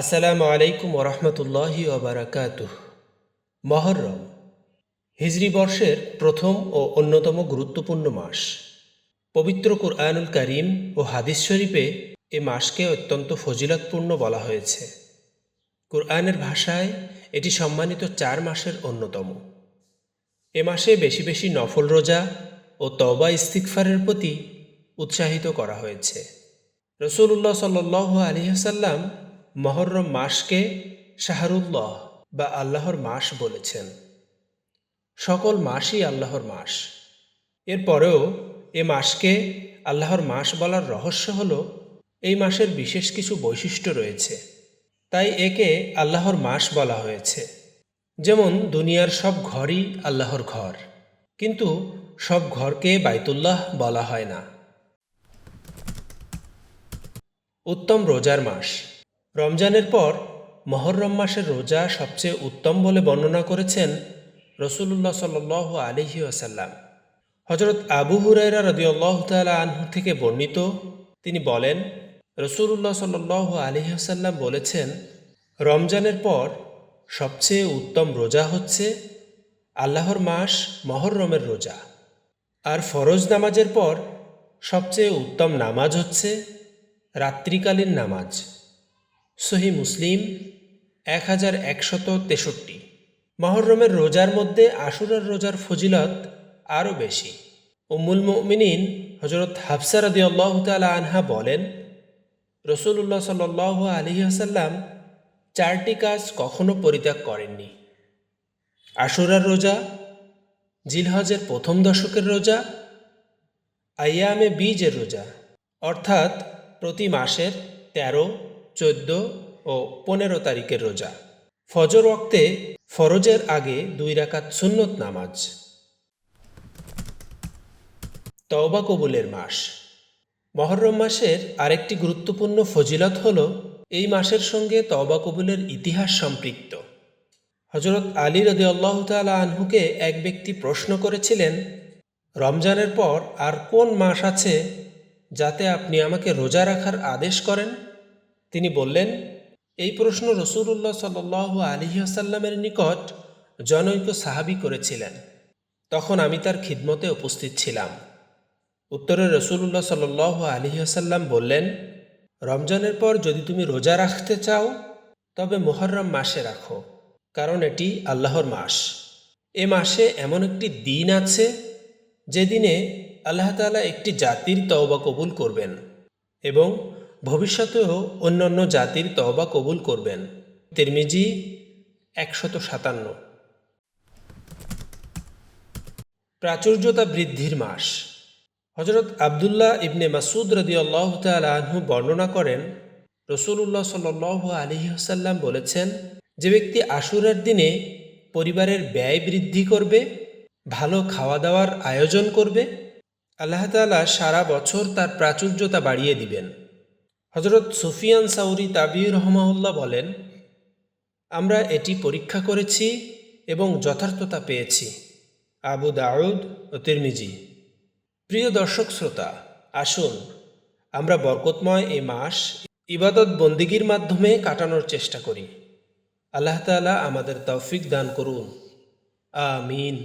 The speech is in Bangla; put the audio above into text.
আসসালামু আলাইকুম ওরহমতুল্লাহি ওবরাকাতুহ। মহরম, হিজরি বর্ষের প্রথম ও অন্যতম গুরুত্বপূর্ণ মাস। পবিত্র কুরআনুল করিম ও হাদিস শরীফে এ মাসকে অত্যন্ত ফজিলতপূর্ণ বলা হয়েছে। কুরআনের ভাষায় এটি সম্মানিত চার মাসের অন্যতম। এ মাসে বেশি বেশি নফল রোজা ও তবা ইস্তিকফারের প্রতি উৎসাহিত করা হয়েছে। রসুল্লাহ সাল্লাহ আলিহাসাল্লাম মহরম মাসকে শাহরুল্লাহ বা আল্লাহর মাস বলেছেন। সকল মাসই আল্লাহর মাস। এরপরেও এ মাসকে আল্লাহর মাস বলার রহস্য হল, এই মাসের বিশেষ কিছু বৈশিষ্ট্য রয়েছে। তাই একে আল্লাহর মাস বলা হয়েছে। যেমন, দুনিয়ার সব ঘরই আল্লাহর ঘর। কিন্তু সব ঘরকে বাইতুল্লাহ বলা হয় না। উত্তম রোজার মাস। রমজানের পর মহরম মাসের রোজা সবচেয়ে উত্তম বলে বর্ণনা করেছেন রসুল্লাহ সাল আলহি আসাল্লাম হজরত আবু হুরাইরা রদিউল্লাহ তালা আনহু থেকে বর্ণিত, তিনি বলেন রসুল্লাহ সাল আলহি আসাল্লাম বলেছেন, রমজানের পর সবচেয়ে উত্তম রোজা হচ্ছে আল্লাহর মাস মহরমের রোজা। আর ফরজ নামাজের পর সবচেয়ে উত্তম নামাজ হচ্ছে রাত্রিকালীন নামাজ। সহি মুসলিম এক হাজার একশত তেষট্টি। মহরমের রোজার মধ্যে আশুরার রোজার ফজিলত আরও বেশি। উম্মুল মুমিনিন হজরত হাফসা রদি আল্লাহ আনহা বলেন রসুল্লাহ সাল আলী আসাল্লাম চারটি কাজ কখনো পরিত্যাগ করেননি। আশুরার রোজা, জিলহজের প্রথম দশকের রোজা, আয়ামে বীজের রোজা, অর্থাৎ প্রতি মাসের তেরো চোদ্দ ও পনেরো তারিখের রোজা। ফজর ওক্তে ফরজের আগে দুই রাকাত সুন্নত নামাজ। তওবা কবুলের মাস। মহরম মাসের আরেকটি গুরুত্বপূর্ণ ফজিলত হল, এই মাসের সঙ্গে তওবা কবুলের ইতিহাস সম্পৃক্ত। হজরত আলী রদি আল্লাহ তালা আনহুকে এক ব্যক্তি প্রশ্ন করেছিলেন, রমজানের পর আর কোন মাস আছে যাতে আপনি আমাকে রোজা রাখার আদেশ করেন? তিনি বললেন, এই প্রশ্ন রসুল্লাহ সাল আলহি আসাল্লামের নিকট জনৈক সাহাবি করেছিলেন। তখন আমি তার খিদমতে উপস্থিত ছিলাম। উত্তরে রসুল্লাহ সাল আলহি আসাল্লাম বললেন, রমজানের পর যদি তুমি রোজা রাখতে চাও, তবে মোহরম মাসে রাখো, কারণ এটি আল্লাহর মাস। এ মাসে এমন একটি দিন আছে, যেদিনে আল্লাহ তালা একটি জাতির তওবা কবুল করবেন এবং ভবিষ্যতেও অন্যান্য জাতির তওবা কবুল করবেন। তিরমিজি একশত সাতান্ন। প্রাচুর্যতা বৃদ্ধির মাস। হজরত আবদুল্লাহ ইবনে মাসুদ রদি আল্লাহ আনহু বর্ণনা করেন রসুল্লাহ সাল আলহি আসাল্লাম বলেছেন, যে ব্যক্তি আশুরার দিনে পরিবারের ব্যয় বৃদ্ধি করবে, ভালো খাওয়া দাওয়ার আয়োজন করবে, আল্লাহ তালা সারা বছর তার প্রাচুর্যতা বাড়িয়ে দিবেন। হজরত সুফিয়ান সাউরি তাবির রহমাউল্লাহ বলেন, আমরা এটি পরীক্ষা করেছি এবং যথার্থতা পেয়েছি। আবু দাউদ ও তিরমিজি, প্রিয় দর্শক শ্রোতা, আসুন, আমরা বরকতময় এ মাস ইবাদত বন্দিগির মাধ্যমে কাটানোর চেষ্টা করি। আল্লাহ তালা আমাদের তৌফিক দান করুন। আমিন।